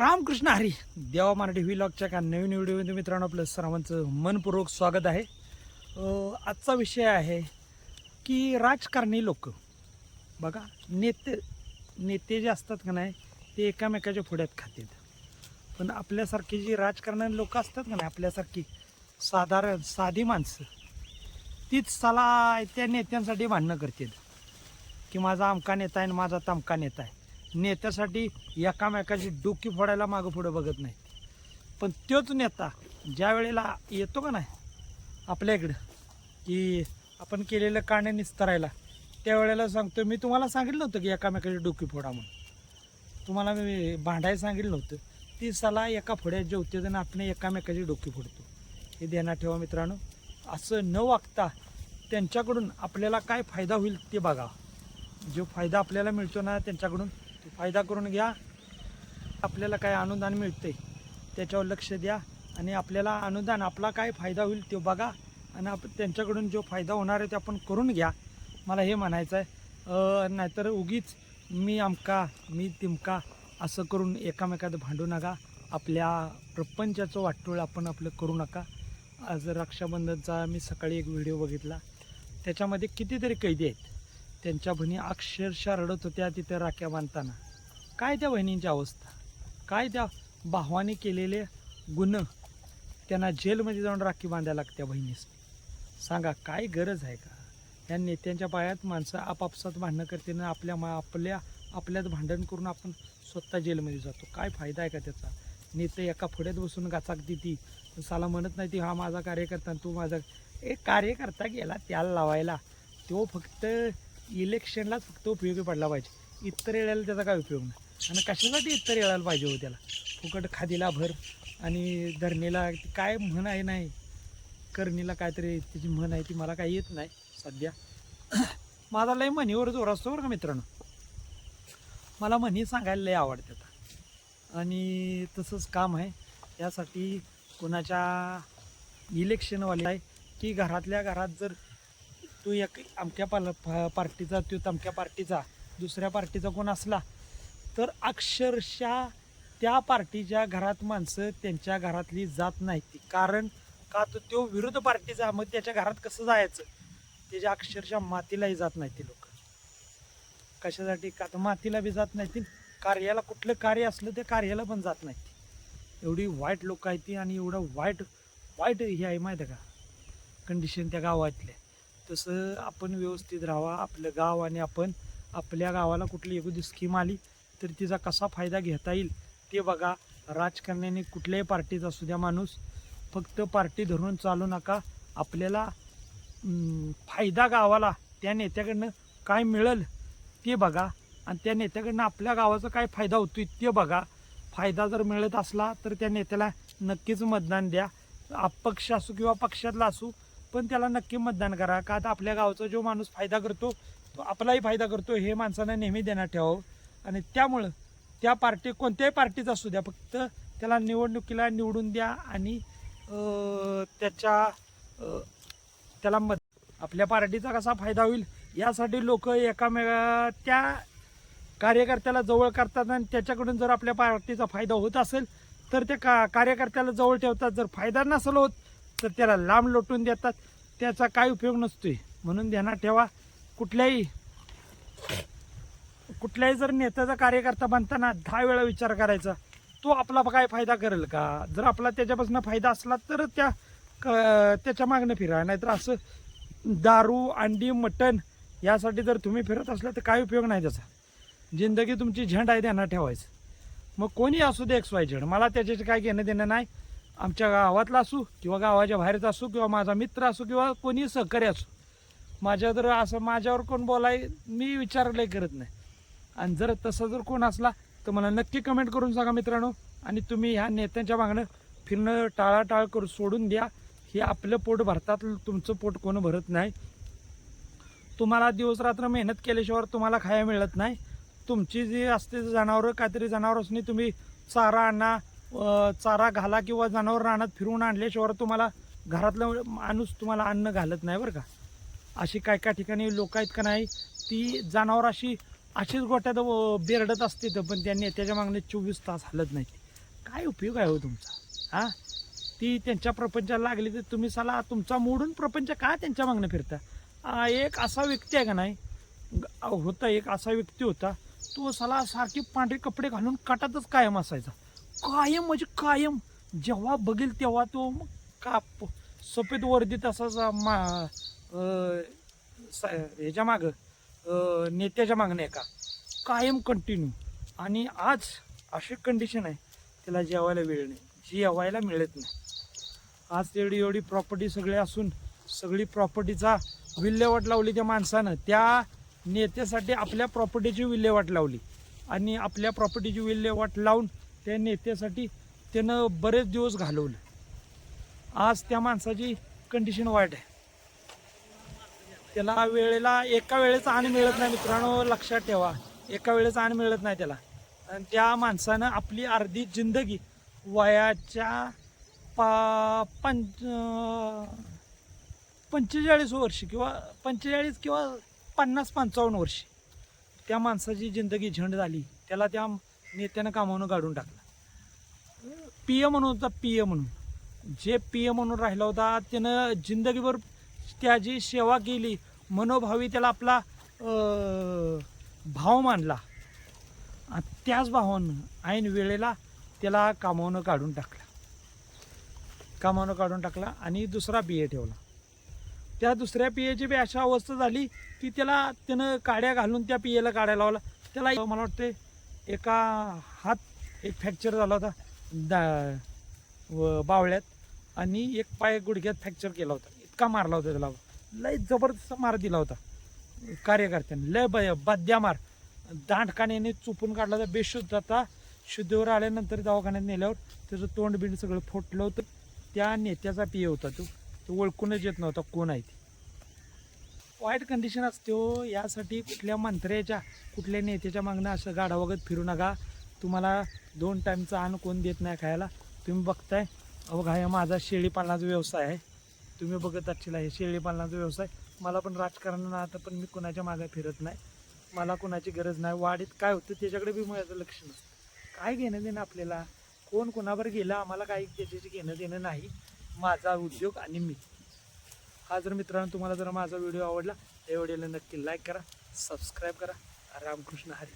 रामकृष्ण हरी देवा मराठी व्हिलॉगच्या का नवीन व्हिडिओमध्ये मित्रांनो आपलं सर्वांचं मनपूर्वक स्वागत आहे. आजचा विषय आहे की राजकारणी लोक. बघा नेते नेते जे असतात का नाही ते एकामेकाच्या पुढ्यात खातात. पण आपल्यासारखी जी राजकारणी लोक असतात का नाही आपल्यासारखी साधारण साधी माणसं तीच सला त्या नेत्यांसाठी भांडणं करतात. की माझा अमका नेता आहे आणि माझा तमका नेता आहे. नेत्यासाठी एकामेकाची डोकी फोडायला मागं पुढं बघत नाही. पण तोच नेता ज्या वेळेला येतो का नाही आपल्या इकडं की आपण केलेलं काणे निस्तरायला त्यावेळेला सांगतो मी तुम्हाला सांगितलं नव्हतं की एकामेकाची डोकी फोडा म्हणून. तुम्हाला मी भांडायला सांगितलं नव्हतं ती सला एका फोड्यात जेवते आणि आपण एकामेकाची डोकी फोडतो. हे ध्यानात ठेवा मित्रांनो. असं न वागता त्यांच्याकडून आपल्याला काय फायदा होईल ते बघा. जो फायदा आपल्याला मिळतो ना त्यांच्याकडून तो फायदा करून घ्या. आपल्याला काय अनुदान मिळते त्याच्यावर लक्ष द्या आणि आपल्याला अनुदान आपला काय फायदा होईल तो बघा आणि आप त्यांच्याकडून जो फायदा होणार आहे ते आपण करून घ्या. मला हे म्हणायचं आहे नाहीतर उगीच मी आमका मी तिमका असं करून एकामेकात भांडू नका. आपल्या प्रपंचाचं वाटोळ आपण आपलं करू नका. आज रक्षाबंधनचा मी सकाळी एक व्हिडिओ बघितला. त्याच्यामध्ये कितीतरी कैदी आहेत. त्यांच्या बहिणी अक्षरशः रडत होत्या तिथे राख्या बांधताना. काय त्या बहिणींची अवस्था? काय त्या भावाने केलेले गुन्ह त्यांना जेलमध्ये जाऊन राखी बांधायला लागत्या बहिणीस. सांगा काय गरज आहे का? या नेत्यांच्या पायात माणसं आपापसात भांडणं करते ना आपल्या मा आपल्या आपल्यात भांडण करून आपण स्वतः जेलमध्ये जातो. काय फायदा आहे का त्याचा? नेते एका फुड्यात बसून गाचाक देती साला म्हणत नाही ती हा माझा कार्यकर्ता तू माझा एक कार्यकर्ता गेला त्याला लावायला. तो फक्त इलेक्शनलाच फक्त उपयोगी पडला पाहिजे. इतर वेळेला त्याचा काय उपयोग नाही. आणि कशासाठी इतर येळायला पाहिजे हो त्याला? फुकट खादीला भर आणि धरणीला काय म्हण आहे नाही. करणीला काहीतरी त्याची म्हण आहे ती मला काही येत नाही सध्या. माझा लय म्हणीवर जोर असतो बरं का मित्रांनो. मला म्हणी सांगायला लय आवडतात आणि तसंच काम आहे. यासाठी कोणाच्या इलेक्शनवाले आहे की घरातल्या घरात जर तू एक अमक्या पाल पार्टीचा तो तमक्या पार्टीचा दुसऱ्या पार्टीचा कोण असला तर अक्षरशः त्या पार्टीच्या घरात माणसं त्यांच्या घरातली जात नाही ती कारण का तर तो विरुद्ध पार्टीचा मग त्याच्या घरात कसं जायचं? त्याच्या अक्षरशः मातीलाही जात नाही ती लोक. कशासाठी? का तर मातीला बी जात नाही कार्याला कुठलं कार्य असलं ते कार्याला पण जात नाही ती एवढी वाईट लोक आहेत ती आणि एवढं वाईट वाईट हे आहे माहिती आहे का? कंडिशन त्या गावातल्या. तसं आपण व्यवस्थित राहावा आपलं गाव आणि आपण आपल्या गावाला कुठली एखादी स्कीम आली तर तिचा कसा फायदा घेता येईल ते बघा. राजकारण्याने कुठल्याही पार्टीचा असू द्या माणूस फक्त पार्टी धरून चालू नका. आपल्याला फायदा गावाला त्या नेत्याकडनं काय मिळेल ते बघा. आणि त्या नेत्याकडनं आपल्या गावाचा काय फायदा होतोय ते बघा. फायदा जर मिळत असला तर त्या नेत्याला नक्कीच मतदान द्या. अपक्ष असू किंवा पक्षातला असू पण त्याला नक्की मतदान करा. का आता आपल्या गावचा जो माणूस फायदा करतो तो आपलाही फायदा करतो हे माणसानं नेहमी देण्यात ठेवावं. आणि त्यामुळं त्या पार्टी कोणत्याही पार्टीचा असू द्या फक्त त्याला निवडणुकीला निवडून द्या आणि त्याच्या त्याला मत आपल्या पार्टीचा कसा फायदा होईल यासाठी लोक एकामेका त्या कार्यकर्त्याला जवळ करतात आणि त्याच्याकडून जर आपल्या पार्टीचा फायदा होत असेल तर ते का कार्यकर्त्याला जवळ ठेवतात. जर फायदा नसेल होत तर त्याला लांब लोटून देतात. त्याचा काय उपयोग नसतोय. म्हणून ध्यानात ठेवा. कुठल्याही कुठल्याही जर नेत्याचा कार्यकर्ता बनताना दहा वेळा विचार करायचा तो आपला काय फायदा करेल का? जर आपला त्याच्यापासून फायदा असला तर त्या क- त्याच्या मागणं फिरा. नाहीतर असं दारू अंडी मटण यासाठी जर तुम्ही फिरत असला तर काय उपयोग नाही त्याचा. जिंदगी तुमची झेंड आहे ध्यानात ठेवायचं. मग कोणी असू दे एक्स वाय झेड मला त्याच्याशी काय घेणं देणं नाही. आमच्या गावातला असू किंवा गावाच्या बाहेरचा असू किंवा माझा मित्र असू किंवा कोणी सहकारी असू माझ्या जर असं माझ्यावर कोण बोलाय मी विचारलंही करत नाही. आणि जर तसं जर कोण असला तर मला नक्की कमेंट करून सांगा मित्रांनो. आणि तुम्ही ह्या नेत्यांच्या मागणं फिरणं टाळाटाळ करू सोडून द्या. हे आपलं पोट भरतात तुमचं पोट कोण भरत नाही. तुम्हाला दिवस रात्र मेहनत केल्याशिवाय तुम्हाला खायला मिळत नाही. तुमची जी असते जनावरं काहीतरी जनावरांनी तुम्ही चारा आणा चारा घाला किंवा जनावर रानात फिरवून आणल्याशिवाय तुम्हाला घरातलं माणूस तुम्हाला अन्न घालत नाही बरं का? अशी काय काय ठिकाणी लोक आहेत का नाही ती जनावर अशी अशीच गोट्यात बेरडत असते तर पण त्यांनी त्याच्या मागणे चोवीस तास हलत नाही. काय उपयोग आहे हो तुमचा? हा? ती त्यांच्या प्रपंचाला लागली तर तुम्ही साला तुमचा मोडून प्रपंच का त्यांच्या मागणं फिरता? एक असा व्यक्ती आहे का नाही? होता एक असा व्यक्ती होता तो साला सारखी पांढरे कपडे घालून काटातच कायम असायचा. कायम म्हणजे कायम. जेव्हा बघेल तेव्हा तो मग सफेद वर्दीत असा मा स- ह्याच्या मागं नेत्याच्या मागणं का कायम कंटिन्यू आणि आज अशी कंडिशन आहे त्याला जेवायला वेळ नाही. जेवायला मिळत नाही. आज तेवढी एवढी प्रॉपर्टी सगळी असून सगळी प्रॉपर्टीचा विल्हेवाट लावली त्या माणसानं. त्या नेत्यासाठी आपल्या प्रॉपर्टीची विल्हेवाट लावली. आणि आपल्या प्रॉपर्टीची विल्हेवाट लावून त्या नेत्यासाठी त्यानं बरेच दिवस घालवलं. आज त्या माणसाची कंडिशन वाईट आहे. त्याला वेळेला एका वेळेचा अन्न मिळत नाही मित्रांनो लक्षात ठेवा. एका वेळेचा अन्न मिळत नाही त्याला. आणि त्या माणसानं आपली अर्धी जिंदगी वयाच्या पा पंच पंचेचाळीस वर्ष किंवा पंचेचाळीस किंवा पन्नास पंचावन्न वर्ष त्या माणसाची जिंदगी झंड झाली. त्याला त्या नेत्यानं कामावून काढून टाकलं. पी ए म्हणून होता पी ए म्हणून. जे पी ए म्हणून राहिला होता त्यानं जिंदगीभर त्याची सेवा केली मनोभावी त्याला आपला भाव मानला. आणि त्याच भावानं ऐन वेळेला त्याला कामावून काढून टाकला. कामावून काढून टाकला आणि दुसरा पी ए ठेवला. त्या दुसऱ्या पी एची बी अशा अवस्था झाली की त्याला त्यानं काड्या घालून त्या पी एला काढायला लावला. त्याला मला वाटते एका हात एक फ्रॅक्चर झाला होता दा व बावळ्यात. आणि एक पाय गुडघ्यात फ्रॅक्चर केला होता. इतका मारला होता त्याला. लय जबरदस्त मार दिला होता. कार्यकर्त्यांनी. लय ब बद्या मार. दांडकाण्याने चुपून काढला होता. बेशुद्ध आता शुद्धीवर आल्यानंतर दवाखान्यात नेल्यावर त्याचं तोंड बिंड सगळं फुटलं होतं. त्या नेत्याचा पिय होता तो. तो ओळखूनच येत नव्हता कोण आहे ते. वाईट कंडिशन असते. हो यासाठी कुठल्या मंत्र्याच्या कुठल्या नेत्याच्या मागणं असं गाढावागत फिरू नका. तुम्हाला दोन टाईमचं अन्न कोण देत नाही खायला. तुम्ही बघताय. अहो हा माझा शेळीपालनाचा व्यवसाय आहे. तुम्ही बघत असशील हे शेळीपालनाचा व्यवसाय मला पण राजकारण आता पण मी कुणाच्या मागे फिरत नाही. मला कुणाची गरज नाही. वाढीत काय होतं त्याच्याकडे बी माझं लक्ष नसतं. काय घेणं देणं आपल्याला? कोण कोणावर गेलं आम्हाला काही त्याच्याशी घेणं देणं नाही. माझा उद्योग आणि मी. हा जर मित्रांनो तुम्हाला जर माझा व्हिडिओ आवडला या व्हिडिओला नक्की लाईक करा सबस्क्राईब करा. रामकृष्ण हरी.